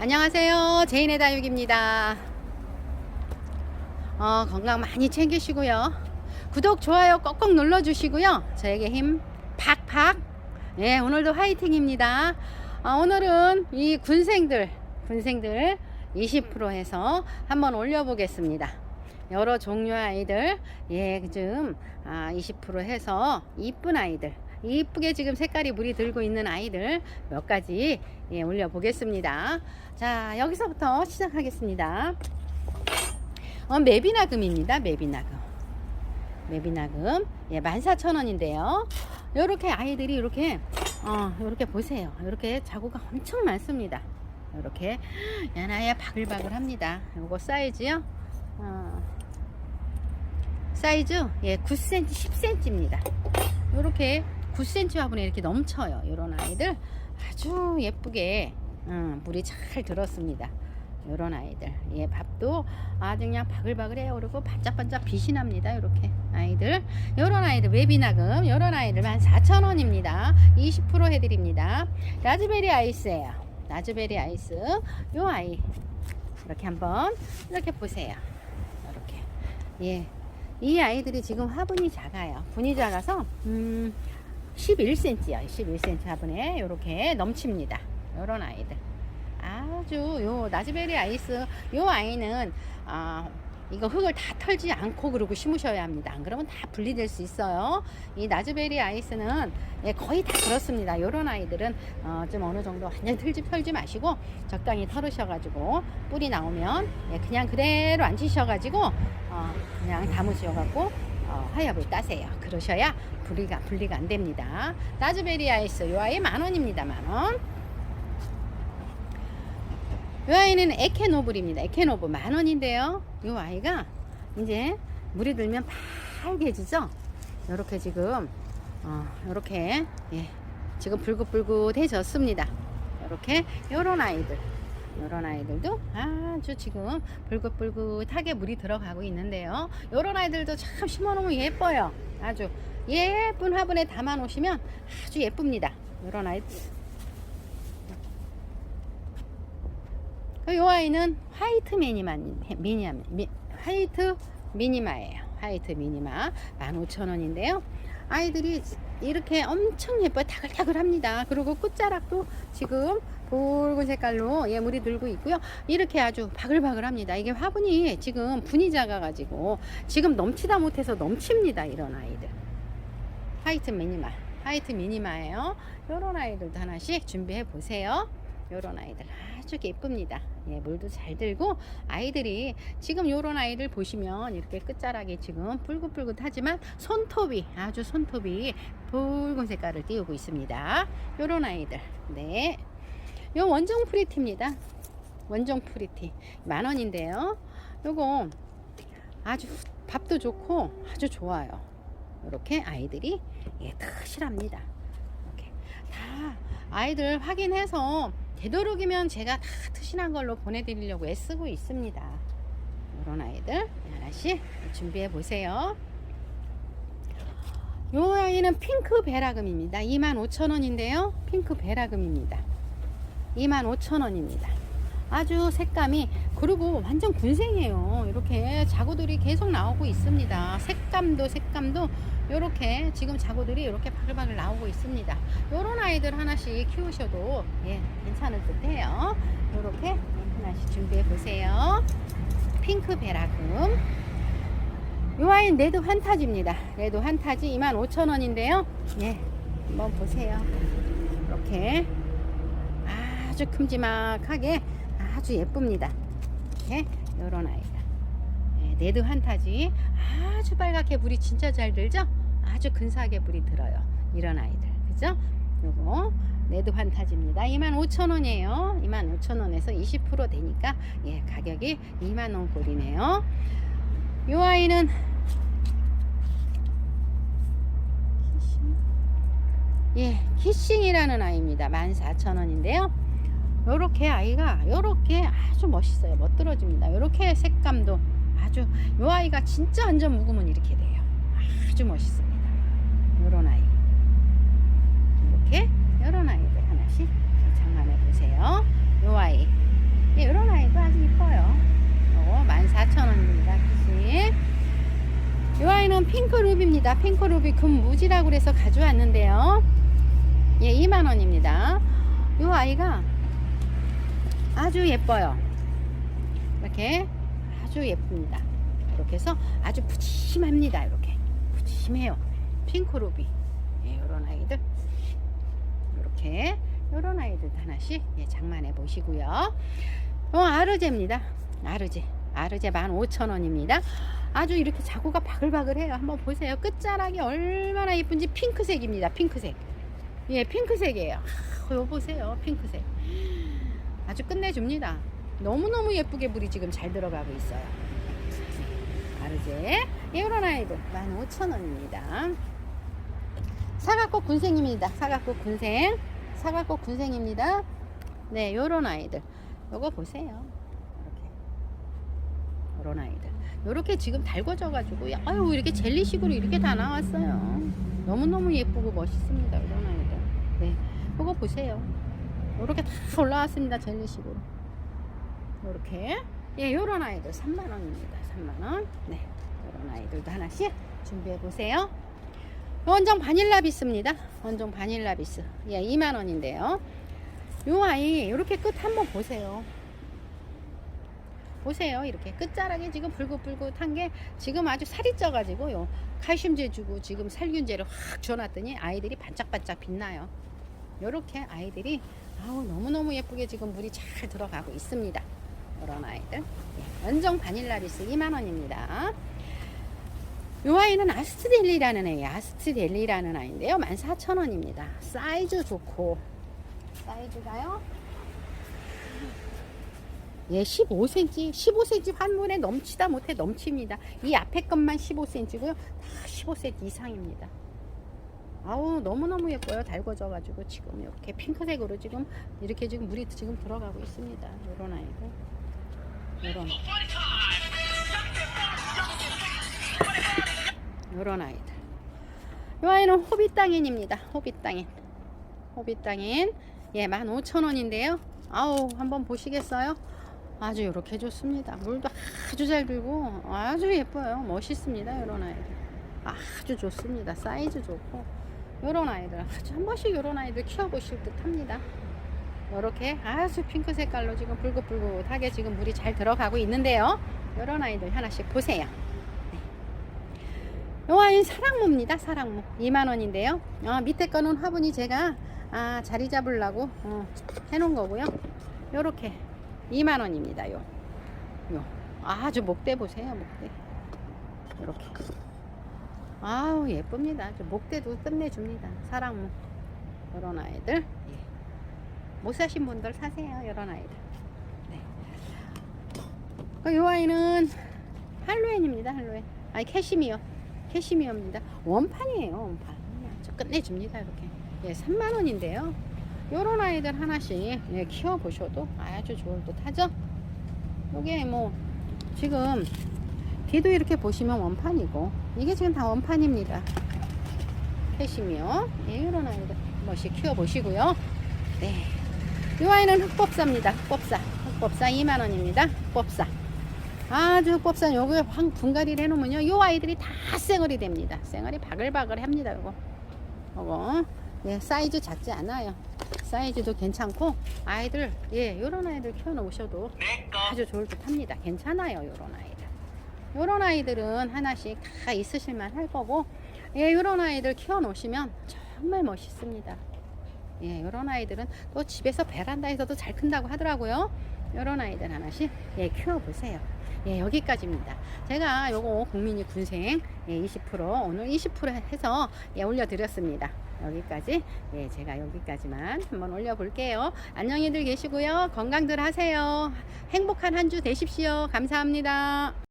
안녕하세요. 제인의 다육입니다. 어, 건강 많이 챙기시고요. 구독, 좋아요 꼭꼭 눌러주시고요. 저에게 힘 팍팍. 네, 오늘도 화이팅입니다. 어, 오늘은 이 군생들, 군생들 20% 해서 한번 올려보겠습니다. 여러 종류 아이들, 예, 좀, 아, 20% 해서 이쁜 아이들, 이쁘게 지금 색깔이 물이 들고 있는 아이들 몇 가지 예, 올려 보겠습니다. 자, 여기서부터 시작하겠습니다. 어, 매비나금입니다. 매비나금. 매비나금. 예, 14,000원인데요. 요렇게 아이들이 이렇게, 어, 요렇게 보세요. 이렇게 자구가 엄청 많습니다. 이렇게 야나야 바글바글 합니다. 요거 사이즈요. 어, 사이즈 예 9cm 10cm입니다. 요렇게 9cm 화분에 이렇게 넘쳐요. 요런 아이들 아주 예쁘게 음, 물이 잘 들었습니다. 요런 아이들 예 밥도 아주 그냥 바글바글해요. 그리고 반짝반짝 빛이 납니다. 요렇게 아이들 요런 아이들 웨비나금 요런 아이들 14,000원입니다. 20% 해드립니다. 라즈베리 아이스예요. 라즈베리 아이스 요 아이 이렇게 한번 이렇게 보세요. 이렇게 예. 이 아이들이 지금 화분이 작아요. 분이 작아서 음 11cm요. 11cm 화분에 이렇게 넘칩니다. 요런 아이들. 아주 요 나즈베리 아이스 요 아이는 아 이거 흙을 다 털지 않고 그러고 심으셔야 합니다. 안 그러면 다 분리될 수 있어요. 이 나즈베리 아이스는 예, 거의 다 그렇습니다. 요런 아이들은 어, 좀 어느 정도 완전 털지 털지 마시고 적당히 털으셔가지고 뿌리 나오면 예, 그냥 그대로 앉히셔가지고 어, 그냥 담으셔갖고 어, 화약을 따세요. 그러셔야 분리가 분리가 안 됩니다. 라즈베리 아이스 요 아이 만 원입니다. 만 원. 이 아이는 에케노블입니다. 에케노블 만 원인데요. 이 아이가 이제 물이 들면 빨개지죠. 이렇게 지금 어, 이렇게 예, 지금 불긋불긋해졌습니다. 이렇게 요런 아이들, 요런 아이들도 아주 지금 불긋불긋하게 물이 들어가고 있는데요. 요런 아이들도 참 심어놓으면 예뻐요. 아주 예쁜 화분에 담아 놓으시면 아주 예쁩니다. 요런 아이들. 이 아이는 화이트 미니마, 미니마, 미, 화이트 미니마예요. 화이트 미니마 15,000원인데요. 아이들이 이렇게 엄청 예뻐요. 다글다글합니다. 그리고 끝자락도 지금 붉은 색깔로 예, 물이 들고 있고요. 이렇게 아주 바글바글합니다. 이게 화분이 지금 분이 작아가지고 지금 넘치다 못해서 넘칩니다. 이런 아이들. 화이트 미니마. 화이트 미니마예요. 이런 아이들도 하나씩 준비해 보세요. 요런 아이들 아주 예쁩니다. 예, 물도 잘 들고 아이들이 지금 요런 아이들 보시면 이렇게 끝자락이 지금 붉긋붉긋하지만 손톱이 아주 손톱이 붉은 색깔을 띄우고 있습니다. 요런 아이들. 네. 요 원종 프리티입니다. 원종 프리티 만 원인데요. 요거 아주 밥도 좋고 아주 좋아요. 이렇게 아이들이 예, 튼실합니다. 이렇게 다 아이들 확인해서 되도록이면 제가 다 트신한 걸로 보내드리려고 애쓰고 있습니다. 이런 아이들 하나씩 준비해 보세요. 요 아이는 핑크 베라금입니다. 25,000원인데요. 핑크 베라금입니다. 25,000원입니다. 아주 색감이 그리고 완전 군생이에요. 이렇게 자구들이 계속 나오고 있습니다. 색감도 색감도 이렇게 지금 자구들이 이렇게 바글바글 나오고 있습니다. 이런 아이들 하나씩 키우셔도 예, 괜찮을 듯 해요. 이렇게 하나씩 준비해 보세요. 핑크 베라금. 이 아이는 레드 환타지입니다. 레드 환타지 25,000원인데요. 예, 한번 보세요. 이렇게 아주 큼지막하게 아주 예쁩니다. 이렇게 이런 아이가 예, 레드 환타지 아주 빨갛게 물이 진짜 잘 들죠? 아주 근사하게 물이 들어요. 이런 아이들 그죠? 요거 레드 환타지입니다. 25,000원이에요. 25,000원에서 20% 되니까 예, 가격이 2만 원 꼴이네요. 이 아이는 예, 키싱이라는 아이입니다. 14,000원인데요. 요렇게 아이가 요렇게 아주 멋있어요. 멋들어집니다. 요렇게 색감도 아주 요 아이가 진짜 완전 묵으면 이렇게 돼요. 아주 멋있습니다. 요런 아이. 이렇게 요런 아이들 하나씩 장만해 보세요. 요 아이. 예, 요런 아이도 아주 이뻐요. 14,000원입니다. 요 아이는 핑크루비입니다. 핑크루비 금무지라고 해서 가져왔는데요. 예 2만원입니다. 요 아이가 아주 예뻐요. 이렇게 아주 예쁩니다. 이렇게 해서 아주 푸짐합니다. 이렇게 푸짐해요. 핑크루비. 예, 이런 아이들. 이렇게 이런 아이들 하나씩 예, 장만해 보시고요. 어, 아르제입니다. 아르제. 아르제 15,000원입니다. 아주 이렇게 자구가 바글바글해요. 한번 보세요. 끝자락이 얼마나 예쁜지 핑크색입니다. 핑크색. 예, 핑크색이에요. 아, 요 보세요. 핑크색. 아주 끝내줍니다. 너무너무 예쁘게 물이 지금 잘 들어가고 있어요. 아르제. 이런 아이들 15,000원입니다. 사각꽃 군생입니다. 사각꽃 군생. 사각꽃 군생입니다. 네, 요런 아이들. 요거 보세요. 이렇게. 요런 아이들. 요렇게 지금 달궈져가지고, 아유, 이렇게 젤리식으로 이렇게 다 나왔어요. 너무너무 예쁘고 멋있습니다. 요런 아이들. 네. 요거 보세요. 요렇게 다 올라왔습니다. 젤리식으로. 요렇게. 예, 요런 아이들 3만원입니다. 3만원. 네. 요런 아이들도 하나씩 준비해보세요. 원정 바닐라 비스입니다. 원정 바닐라 비스. 예, 2만 원인데요. 요 아이 이렇게 끝 한번 보세요. 보세요. 이렇게 끝자락에 지금 불긋불긋한 게 지금 아주 살이 쪄가지고 요 칼슘제 주고 지금 살균제를 확 줘놨더니 아이들이 반짝반짝 빛나요. 요렇게 아이들이 아우 너무너무 예쁘게 지금 물이 잘 들어가고 있습니다. 이런 아이들. 예, 원정 바닐라 비스 2만 원입니다. 이 아이는 아스트델리라는 애예요. 아스트델리라는 아이인데요. 14,000원입니다. 사이즈 좋고 사이즈가요. 예, 15cm, 15cm 환물에 넘치다 못해 넘칩니다. 이 앞에 것만 15cm고요. 다 15cm 이상입니다. 아우 너무너무 예뻐요. 달궈져 가지고 지금 이렇게 핑크색으로 지금 이렇게 지금 물이 지금 들어가고 있습니다. 이런 아이들. 이런. 요런 아이들. 이 아이는 호빗땅인입니다. 호빗땅인. 호빗땅인. 예, 15,000원인데요. 아우, 한번 보시겠어요? 아주 이렇게 좋습니다. 물도 아주 잘 들고 아주 예뻐요. 멋있습니다. 요런 아이들. 아주 좋습니다. 사이즈 좋고. 요런 아이들. 아주 한 번씩 요런 아이들 키워보실 듯 합니다. 이렇게 아주 핑크 색깔로 지금 불긋불긋하게 지금 물이 잘 들어가고 있는데요. 요런 아이들 하나씩 보세요. 요 아이는 사랑무입니다. 사랑무. 2만원인데요. 어, 밑에 거는 화분이 제가 아, 자리 잡으려고 어, 해놓은 거고요. 요렇게 2만원입니다. 요. 요. 아주 목대 보세요. 목대. 요렇게. 아우 예쁩니다. 저 목대도 끝내줍니다. 사랑무. 요런 아이들. 예. 못 사신 분들 사세요. 요런 아이들. 네. 그요 아이는 할로윈입니다. 할로윈. 아니 캐시미어. 캐시미어입니다. 원판이에요. 원판. 아주 끝내줍니다. 이렇게. 예, 3만 원인데요. 요런 아이들 하나씩 예, 키워보셔도 아주 좋을 듯 하죠. 요게 뭐 지금 뒤도 이렇게 보시면 원판이고 이게 지금 다 원판입니다. 캐시미어. 예, 요런 아이들 한 번씩 키워보시고요. 네. 요 아이는 흑법사입니다. 흑법사. 흑법사 2만 원입니다. 흑법사. 아주 흑법산 요거 황 분갈이를 해놓으면요 요 아이들이 다 쌩얼이 됩니다 쌩얼이 바글바글 합니다 요거 요거 예 사이즈 작지 않아요 사이즈도 괜찮고 아이들 예 요런 아이들 키워놓으셔도 아주 좋을 듯 합니다 괜찮아요 요런 아이들 요런 아이들은 하나씩 다 있으실만 할 거고 예 요런 아이들 키워 놓으시면 정말 멋있습니다 예 요런 아이들은 또 집에서 베란다에서도 잘 큰다고 하더라고요 요런 아이들 하나씩 예 키워보세요 예, 여기까지입니다. 제가 요거 국민이 군생 예, 20% 오늘 20% 해서 예, 올려드렸습니다. 여기까지 예, 제가 여기까지만 한번 올려볼게요. 안녕히들 계시고요. 건강들 하세요. 행복한 한 주 되십시오. 감사합니다.